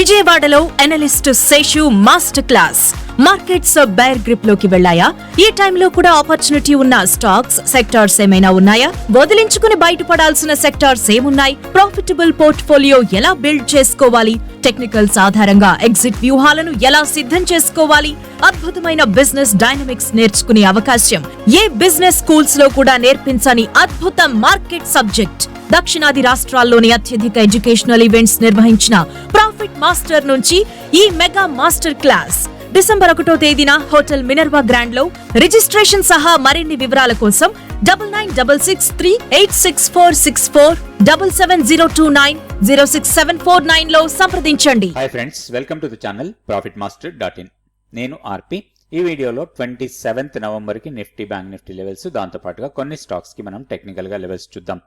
విజయవాడలో analyst Seshu master class markets bear గ్రిప్లోకి వెళ్ళాయా? ఈ టైంలో కూడా ఆపర్చునిటీ ఉన్న స్టాక్స్ సెక్టార్స్ ఏమైనా ఉన్నాయా? వదిలించుకుని బయటపడాల్సిన సెక్టార్స్ ఏమున్నాయి? ప్రాఫిటబుల్ పోర్ట్ఫోలియో ఎలా బిల్డ్ చేసుకోవాలి? టెక్నికల్స్ ఆధారంగా ఎగ్జిట్ వ్యూహాలను ఎలా సిద్ధం చేసుకోవాలి? అద్భుతమైన బిజినెస్ డైనమిక్స్ నేర్చుకునే అవకాశం. ఏ బిజినెస్ స్కూల్స్లో కూడా నేర్పించని అద్భుత మార్కెట్ సబ్జెక్ట్? దక్షిణాది రాష్ట్రాల్లోని అత్యధిక ఎడ్యుకేషనల్ ఈవెంట్స్ నిర్వహించిన ప్రాఫిట్ మాస్టర్ నుంచి ఈ మెగా మాస్టర్ క్లాస్ డిసెంబర్ ఒకటో తేదీన హోటల్ మినర్వా గ్రాండ్లో రిజిస్ట్రేషన్ సహా మరిన్ని వివరాల కోసం double nine double six three eight six four six four double seven zero two nine zero six seven four నైన్లో సంప్రదించండి. Hi friends welcome to the channel Profit Master dot in నేను RP. ఈ వీడియోలో twenty seventh నవంబర్కి Nifty bank Nifty levels దాంతోపాటుగా కొన్ని స్టాక్స్కి మనం టెక్నికల్గా లెవెల్స్ చూద్దాం.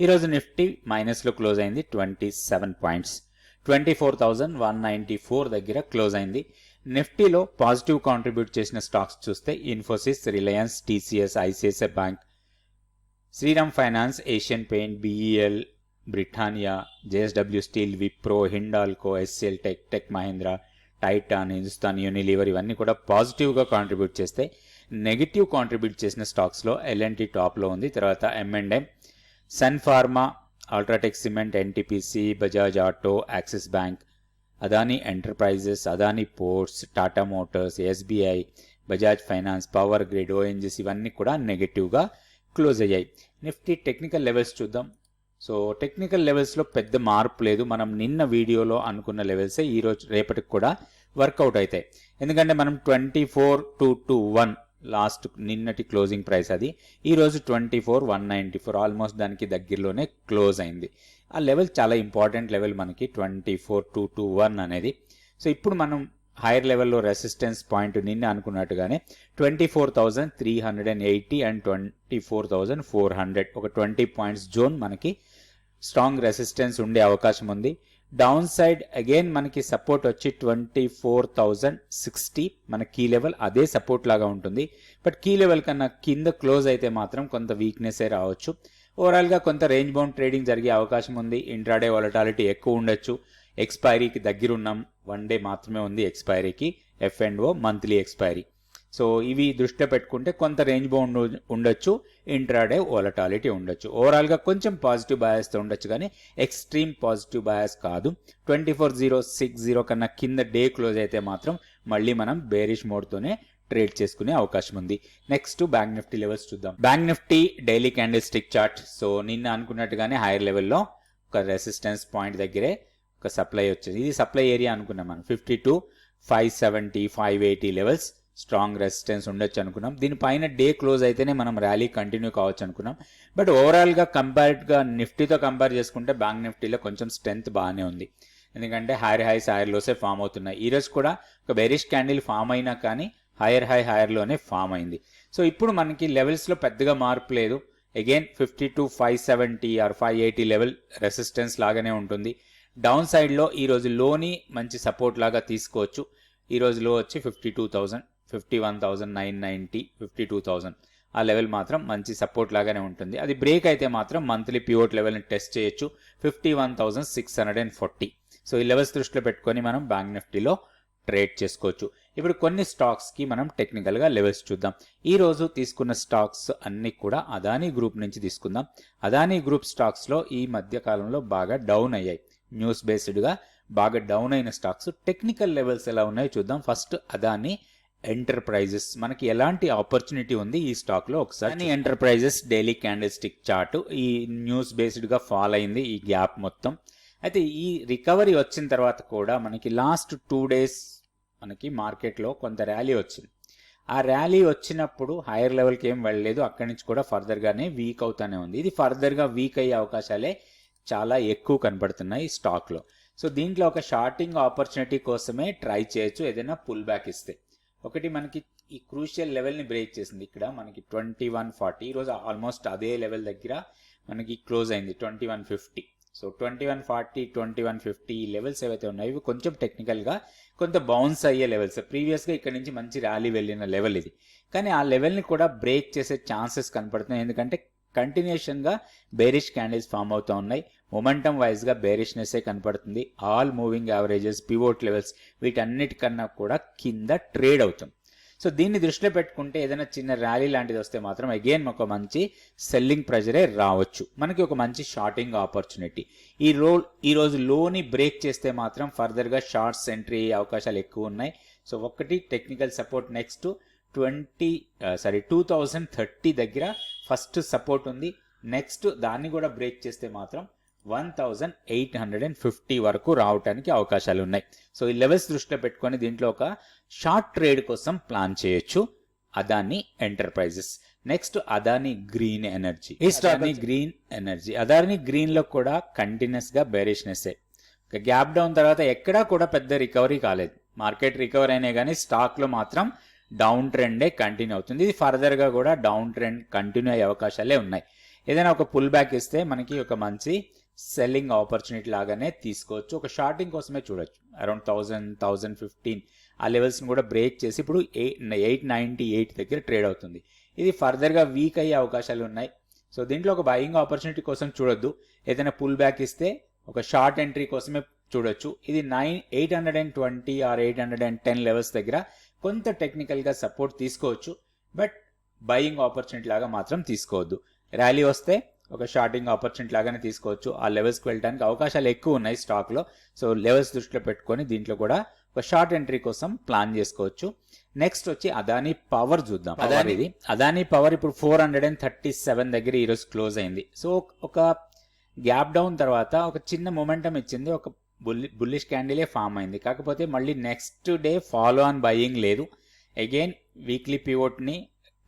ఈరోజు నిఫ్టీ మైనస్లో క్లోజ్ అయింది twenty seven points. Twenty four thousand one ninety four దగ్గర క్లోజ్ అయింది. నిఫ్టీలో పాజిటివ్ కాంట్రిబ్యూట్ చేసిన స్టాక్స్ చూస్తే Infosys Reliance TCS ICICI Bank Shriram Finance Asian Paint BEL Britannia JSW Steel Wipro Hindalco HCL Tech Tech Mahindra Titan Hindustan Unilever ఇవన్నీ కూడా పాజిటివ్గా contribute చేస్తే negative contribute చేసిన స్టాక్స్లో ఎల్ఎన్టీ టాప్లో ఉంది. తర్వాత M and M Sun Pharma UltraTech cement NTPC Bajaj auto Axis bank Adani enterprises Adani ports Tata motors SBI Bajaj finance power grid ONGC ఇవన్నీ కూడా నెగటివ్గా క్లోజ్ అయ్యాయి. నిఫ్టీ టెక్నికల్ లెవెల్స్ చూద్దాం. సో టెక్నికల్ లెవెల్స్లో పెద్ద మార్పు లేదు. మనం నిన్న వీడియోలో అనుకున్న లెవెల్సే ఈరోజు రేపటికి కూడా వర్కౌట్ అవుతాయి. ఎందుకంటే మనం twenty four two two one last నిన్నటి క్లోజింగ్ ప్రైస్ అది. ఈరోజు twenty four one ninety four almost దానికి దగ్గరలోనే క్లోజ్ అయింది. ఆ లెవెల్ చాలా ఇంపార్టెంట్ లెవెల్ మనకి twenty four two two one అనేది. సో ఇప్పుడు మనం హైయర్ లెవెల్లో రెసిస్టెన్స్ పాయింట్ నిన్న అనుకున్నట్టుగానే twenty four thousand three hundred and eighty and twenty four thousand four hundred. ఒక ట్వంటీ పాయింట్స్ జోన్ మనకి స్ట్రాంగ్ రెసిస్టెన్స్ ఉండే అవకాశం ఉంది. డౌన్ సైడ్ అగైన్ మనకి సపోర్ట్ వచ్చి ట్వంటీ ఫోర్ థౌజండ్ సిక్స్టీ మన కీ లెవెల్ అదే సపోర్ట్ లాగా ఉంటుంది. బట్ కీ లెవెల్ కన్నా కింద క్లోజ్ అయితే మాత్రం కొంత వీక్నెస్ రావచ్చు. ఓవరాల్గా కొంత రేంజ్ బౌండ్ ట్రేడింగ్ జరిగే అవకాశం ఉంది. ఇంట్రాడే వాలటాలిటీ ఎక్కువ ఉండొచ్చు. ఎక్స్పైరీకి దగ్గరున్నాం. వన్ డే మాత్రమే ఉంది ఎక్స్పైరీకి F and O monthly expiry so ఇవి దృష్టిలో పెట్టుకుంటే కొంత రేంజ్ బౌండ్ ఉండొచ్చు ఇంట్రాడే ఓలటాలిటీ ఉండొచ్చు. ఓవరాల్గా కొంచెం పాజిటివ్ బయాస్తో ఉండొచ్చు కానీ ఎక్స్ట్రీమ్ పాజిటివ్ బయాస్ కాదు. Twenty four zero six zero కన్నా కింద డే క్లోజ్ అయితే మాత్రం మళ్ళీ మనం బేరిష్ మోడ్తోనే ట్రేడ్ చేసుకునే అవకాశం ఉంది. నెక్స్ట్ బ్యాంక్ నిఫ్టీ లెవెల్స్ చూద్దాం. Bank Nifty daily candle stick chart. So నిన్న అనుకున్నట్టుగానే హైయర్ లెవెల్లో ఒక రెసిస్టెన్స్ పాయింట్ దగ్గరే ఒక సప్లై వచ్చింది. ఇది సప్లై ఏరియా అనుకున్నాం మనం. Fifty two five seventy five eighty levels. Strong resistance ఉండొచ్చు అనుకున్నాం. దీనిపైన డే క్లోజ్ అయితేనే మనం ర్యాలీ కంటిన్యూ కావచ్చు అనుకున్నాం. బట్ ఓవరాల్గా కంపేర్డ్గా నిఫ్టీతో కంపేర్ చేసుకుంటే బ్యాంక్ నిఫ్టీలో కొంచెం స్ట్రెంత్ బాగానే ఉంది. ఎందుకంటే higher highs higher lows form అవుతున్నాయి. ఈరోజు కూడా ఒక బెరిష్ క్యాండిల్ ఫామ్ అయినా కానీ హైయర్ హై హైయర్లోనే ఫామ్ అయింది. సో ఇప్పుడు మనకి లెవెల్స్లో పెద్దగా మార్పు లేదు. Again fifty two five seventy or five eighty level resistance లాగానే ఉంటుంది. డౌన్ సైడ్లో ఈరోజు లోని మంచి సపోర్ట్ లాగా తీసుకోవచ్చు. ఈరోజు లో వచ్చి fifty two thousand fifty one thousand nine ninety fifty two thousand ఆ లెవెల్ మాత్రం మంచి సపోర్ట్ లాగానే ఉంటుంది. అది బ్రేక్ అయితే మాత్రం మంత్లీ పివోట్ లెవెల్ని టెస్ట్ చేయొచ్చు. Fifty one thousand six hundred and forty. So ఈ లెవెల్స్ దృష్టిలో పెట్టుకొని మనం బ్యాంక్ నిఫ్టీలో ట్రేడ్ చేసుకోవచ్చు. ఇప్పుడు కొన్ని స్టాక్స్కి మనం టెక్నికల్గా లెవెల్స్ చూద్దాం. ఈ రోజు తీసుకున్న స్టాక్స్ అన్ని కూడా అదానీ గ్రూప్ నుంచి తీసుకుందాం. అదానీ గ్రూప్ స్టాక్స్లో ఈ మధ్య కాలంలో బాగా డౌన్ అయ్యాయి. న్యూస్ బేస్డ్గా బాగా డౌన్ అయిన స్టాక్స్. టెక్నికల్ లెవెల్స్ ఎలా ఉన్నాయో చూద్దాం. ఫస్ట్ అదానీ ఎంటర్ప్రైజెస్ మనకి ఎలాంటి ఆపర్చునిటీ ఉంది ఈ స్టాక్లో ఒకసారి enterprises daily candle stick chart ఈ న్యూస్ బేస్డ్గా ఫాల్ అయింది ఈ గ్యాప్ మొత్తం. అయితే ఈ రికవరీ వచ్చిన తర్వాత కూడా మనకి లాస్ట్ టూ డేస్ మనకి మార్కెట్లో కొంత ర్యాలీ వచ్చింది. ఆ ర్యాలీ వచ్చినప్పుడు హైయర్ లెవెల్కి ఏం వెళ్ళలేదు. అక్కడి నుంచి కూడా ఫర్దర్గానే వీక్ అవుతానే ఉంది. ఇది ఫర్దర్గా వీక్ అయ్యే అవకాశాలే చాలా ఎక్కువ కనపడుతున్నాయి ఈ స్టాక్లో సో దీంట్లో ఒక షార్టింగ్ ఆపర్చునిటీ కోసమే ట్రై చేయొచ్చు. ఏదైనా పుల్ బ్యాక్ ఇస్తే. ఒకటి మనకి ఈ క్రూషియల్ లెవెల్ని బ్రేక్ చేసింది ఇక్కడ. మనకి ట్వంటీ వన్ ఫార్టీ. ఈరోజు ఆల్మోస్ట్ అదే లెవెల్ దగ్గర మనకి క్లోజ్ అయింది twenty one fifty. So twenty one forty twenty one fifty levels ఏవైతే ఉన్నాయో ఇవి కొంచెం టెక్నికల్గా కొంత బౌన్స్ అయ్యే లెవెల్స్ ప్రీవియస్గా ఇక్కడ నుంచి మంచి ర్యాలీ వెళ్ళిన లెవెల్ ఇది. కానీ ఆ లెవెల్ని కూడా బ్రేక్ చేసే ఛాన్సెస్ కనపడుతున్నాయి. ఎందుకంటే కంటిన్యూషన్గా బేరిష్ క్యాండిల్స్ ఫామ్ అవుతూ ఉన్నాయి. మొమెంటం వైజ్గా బేరిష్నెస్సే కనపడుతుంది. All moving averages pivot levels వీటన్నిటికన్నా కూడా కింద ట్రేడ్ అవుతుంది సో దీన్ని దృష్టిలో పెట్టుకుంటే ఏదైనా చిన్న ర్యాలీ లాంటిది వస్తే మాత్రం అగైన్ ఒక మంచి సెల్లింగ్ ప్రెజరే రావచ్చు. మనకి ఒక మంచి షార్టింగ్ ఆపర్చునిటీ ఈ రో ఈ రోజు లోని బ్రేక్ చేస్తే మాత్రం ఫర్దర్గా షార్ట్స్ ఎంట్రీ అవకాశాలు ఎక్కువ ఉన్నాయి. సో ఒకటి technical support next twenty sorry two thousand thirty దగ్గర ఫస్ట్ సపోర్ట్ ఉంది. నెక్స్ట్ దాన్ని కూడా బ్రేక్ చేస్తే మాత్రం one thousand eight hundred and fifty వరకు రావడానికి అవకాశాలు ఉన్నాయి. సో ఈ లెవెల్స్ దృష్టిలో పెట్టుకొని దీంట్లో ఒక షార్ట్ ట్రేడ్ కోసం ప్లాన్ చేయొచ్చు. Adani enterprises. Next Adani green energy. ఈ అదాని గ్రీన్ ఎనర్జీ. అదాని గ్రీన్లో కూడా కంటిన్యూస్గా బెరిష్నెస్ గ్యాప్ డౌన్ తర్వాత ఎక్కడా కూడా పెద్ద రికవరీ కాలేదు. మార్కెట్ రికవర్ అయినా కానీ స్టాక్లో మాత్రం డౌన్ ట్రెండే కంటిన్యూ అవుతుంది. ఇది ఫర్దర్గా కూడా డౌన్ ట్రెండ్ కంటిన్యూ అయ్యే అవకాశాలే ఉన్నాయి. ఏదైనా ఒక పుల్ బ్యాక్ ఇస్తే మనకి ఒక మంచి సెల్లింగ్ ఆపర్చునిటీ లాగానే తీసుకోవచ్చు. ఒక షార్టింగ్ కోసమే చూడొచ్చు. అరౌండ్ థౌజండ్ థౌజండ్ ఫిఫ్టీన్ ఆ లెవెల్స్ని కూడా బ్రేక్ చేసి ఇప్పుడు ఎయిట్ నైంటీ ఎయిట్ దగ్గర ట్రేడ్ అవుతుంది. ఇది ఫర్దర్గా వీక్ అయ్యే అవకాశాలు ఉన్నాయి. సో దీంట్లో ఒక బయింగ్ ఆపర్చునిటీ కోసం చూడొద్దు. ఏదైనా పుల్ బ్యాక్ ఇస్తే ఒక షార్ట్ ఎంట్రీ కోసమే చూడొచ్చు. ఇది nine eight hundred and twenty or eight hundred and ten levels దగ్గర కొంత టెక్నికల్గా సపోర్ట్ తీసుకోవచ్చు. బట్ బయింగ్ ఆపర్చునిటీ లాగా మాత్రం తీసుకోవద్దు. ర్యాలీ వస్తే ఒక షార్టింగ్ ఆపర్చునిటీ లాగానే తీసుకోవచ్చు. ఆ లెవెల్స్కి వెళ్ళడానికి అవకాశాలు ఎక్కువ ఉన్నాయి స్టాక్లో సో లెవెల్స్ దృష్టిలో పెట్టుకొని దీంట్లో కూడా ఒక షార్ట్ ఎంట్రీ కోసం ప్లాన్ చేసుకోవచ్చు. నెక్స్ట్ వచ్చి అదానీ పవర్ చూద్దాం. అదాని ఇది. అదానీ పవర్ ఇప్పుడు four hundred and thirty seven దగ్గర ఈరోజు క్లోజ్ అయింది. సో ఒక గ్యాప్ డౌన్ తర్వాత ఒక చిన్న మొమెంటం ఇచ్చింది. ఒక బుల్లి బుల్లిష్ క్యాండిలే ఫామ్ అయింది. కాకపోతే మళ్ళీ next day follow on buying లేదు. అగైన్ వీక్లీ పివోట్ని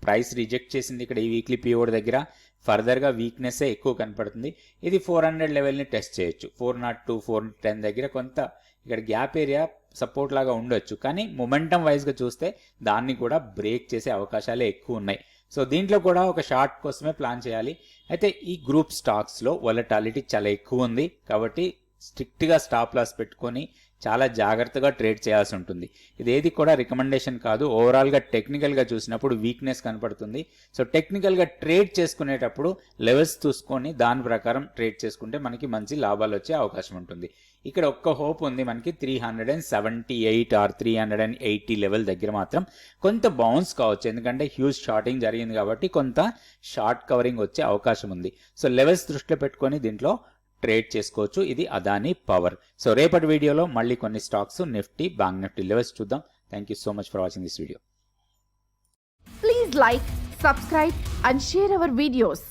ప్రైస్ రిజెక్ట్ చేసింది ఇక్కడ ఈ వీక్లీ పివోట్ దగ్గర. ఫర్దర్గా వీక్నెస్సే ఎక్కువ కనపడుతుంది. ఇది ఫోర్ హండ్రెడ్ లెవెల్ని టెస్ట్ చేయొచ్చు. Four naught two four ten దగ్గర కొంత ఇక్కడ గ్యాప్ ఏరియా సపోర్ట్ లాగా ఉండొచ్చు. కానీ మొమెంటం వైజ్గా చూస్తే దాన్ని కూడా బ్రేక్ చేసే అవకాశాలే ఎక్కువ ఉన్నాయి. సో దీంట్లో కూడా ఒక షార్ట్ కోసమే ప్లాన్ చేయాలి. అయితే ఈ గ్రూప్ స్టాక్స్లో వలటాలిటీ చాలా ఎక్కువ ఉంది. కాబట్టి స్ట్రిక్ట్గా స్టాప్ లాస్ పెట్టుకొని చాలా జాగ్రత్తగా ట్రేడ్ చేయాల్సి ఉంటుంది. ఇది ఏది కూడా రికమెండేషన్ కాదు. ఓవరాల్గా టెక్నికల్గా చూసినప్పుడు వీక్నెస్ కనపడుతుంది. సో టెక్నికల్గా ట్రేడ్ చేసుకునేటప్పుడు లెవెల్స్ చూసుకొని దాని ప్రకారం ట్రేడ్ చేసుకుంటే మనకి మంచి లాభాలు వచ్చే అవకాశం ఉంటుంది. ఇక్కడ ఒక్క హోప్ ఉంది మనకి three hundred and seventy eight or three hundred and eighty level దగ్గర మాత్రం కొంత బౌన్స్ కావచ్చు. ఎందుకంటే హ్యూజ్ షార్టింగ్ జరిగింది కాబట్టి కొంత షార్ట్ కవరింగ్ వచ్చే అవకాశం ఉంది. సో లెవెల్స్ దృష్టిలో పెట్టుకొని దీంట్లో ట్రేడ్ చేసుకోవచ్చు. ఇది అదానీ పవర్. సో రేపటి వీడియోలో మళ్ళీ కొన్ని stocks Nifty bank Nifty levels చూద్దాం. Thank you so much for watching this video please like subscribe and share our videos